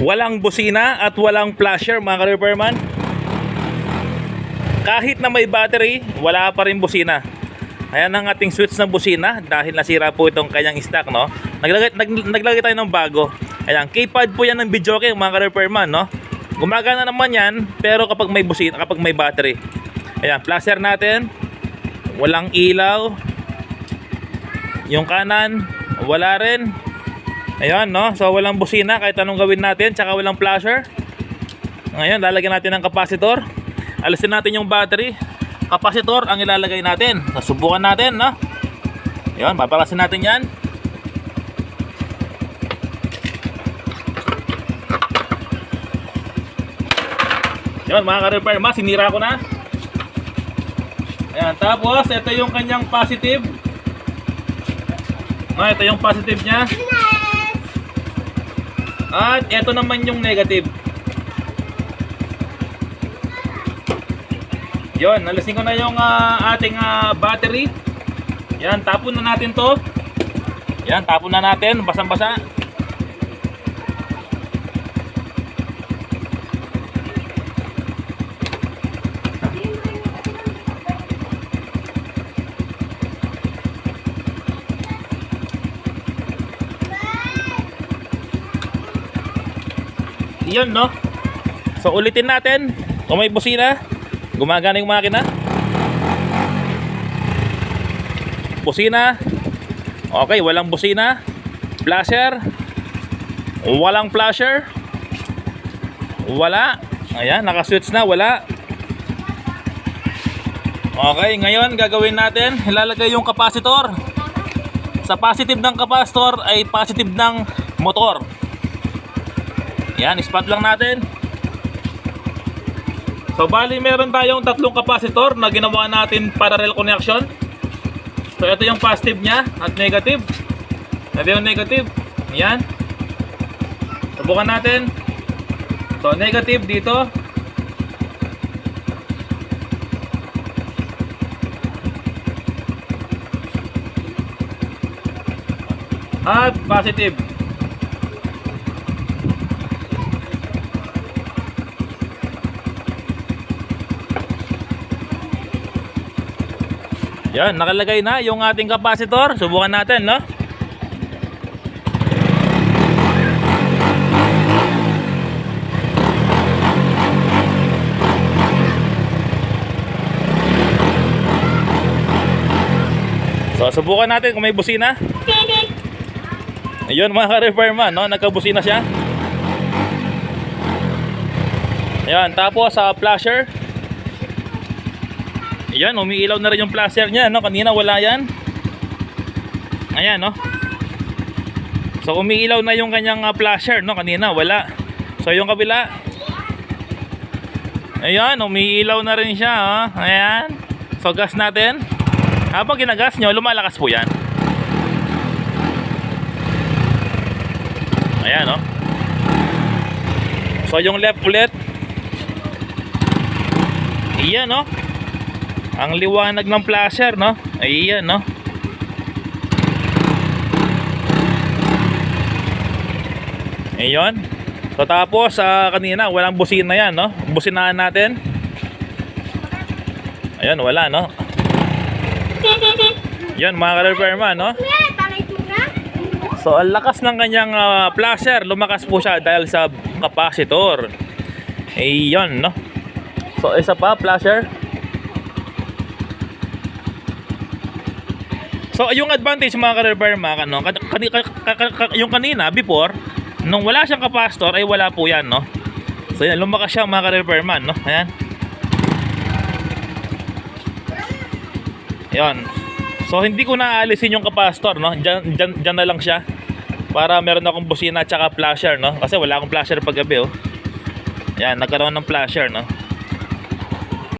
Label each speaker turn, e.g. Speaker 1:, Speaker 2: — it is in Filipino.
Speaker 1: Walang busina at walang flasher mga ka-repairman. Kahit na may battery, wala pa rin busina. Ayan ang ating switch ng busina dahil nasira po itong kanyang stock, no? Naglagay, nag, naglagay tayo ng bago. Ayan, keypad po yan ng video kay mga ka-repairman, no? Gumagana naman yan, pero kapag may busina, kapag may battery. Ayan, flasher natin. Walang ilaw. Yung kanan, wala rin. Ayan, no? So, walang busina kahit anong gawin natin, tsaka walang flasher. Ngayon, lalagyan natin ng kapasitor. Alisin natin yung battery. Kapasitor ang ilalagay natin. Nasubukan natin, no? Ayan, papalasin natin yan. Ayan, mga ka-repair, ma, sinira ko na. Ayan, tapos, ito yung kanyang positive. Ah, ito yung positive niya. At ito naman yung negative. Yon, nalasin ko na yung ah, ating ah, battery. Yan, tapon na natin to. Yan, tapon na natin, basang-basa. Yun, no? So, ulitin natin. Kung may busina, gumagana yung makina. Busina. Okay, walang busina. Flasher. Walang flasher. Wala. Ayan, nakaswitch na. Wala. Okay, ngayon gagawin natin, ilalagay yung kapasitor. Sa positive ng kapasitor ay positive ng motor. Yan, spot lang natin. So bali meron tayong tatlong kapasitor na ginawa natin parallel connection. So ito yung positive niya at negative. Ito yung negative. Yan. Subukan natin. So negative dito. At positive. Yan, nakalagay na yung ating kapasitor. Subukan natin, no? So, subukan natin kung may busina. Ayun mga ka-repairman, no? Nagkabusina siya. Ayan, tapos sa flasher. Ayan, umiilaw na rin yung flasher niya, no? Kanina wala yan. Ayan, no? So, umiilaw na yung kanyang ah, flasher, no? Kanina wala. So, yung kabila. Ayan, umiilaw na rin siya, oh. Ayan. So, gas natin. Habang ginagas nyo, lumalakas po yan. Ayan, no? So, yung left ulit. Iyan, no? Ang liwanag ng flasher, no? Ayan, no? Ayun. So tapos ah, kanina walang busina yan, no? Businahan natin. Ayun, wala, no? Yan mga ka-repairman, no? So ang lakas ng kanyang ah, flasher, lumakas po siya dahil sa kapasitor. Ayun, no? So isa pa, flasher. So yung advantage mga ka-repairman, ano, kan- kan- kan- kan- yung kanina before, nung wala siyang kapasitor ay wala po yan, no? So yan, lumakas siya mga ka-repairman, no? Ayan. Ayan. So hindi ko na aalisin yung kapasitor, no? Diyan, diyan, diyan na lang siya. Para meron akong busina at saka flasher, no? Kasi wala akong flasher pag gabi, oh. Ayan, nagkaroon ng flasher, no?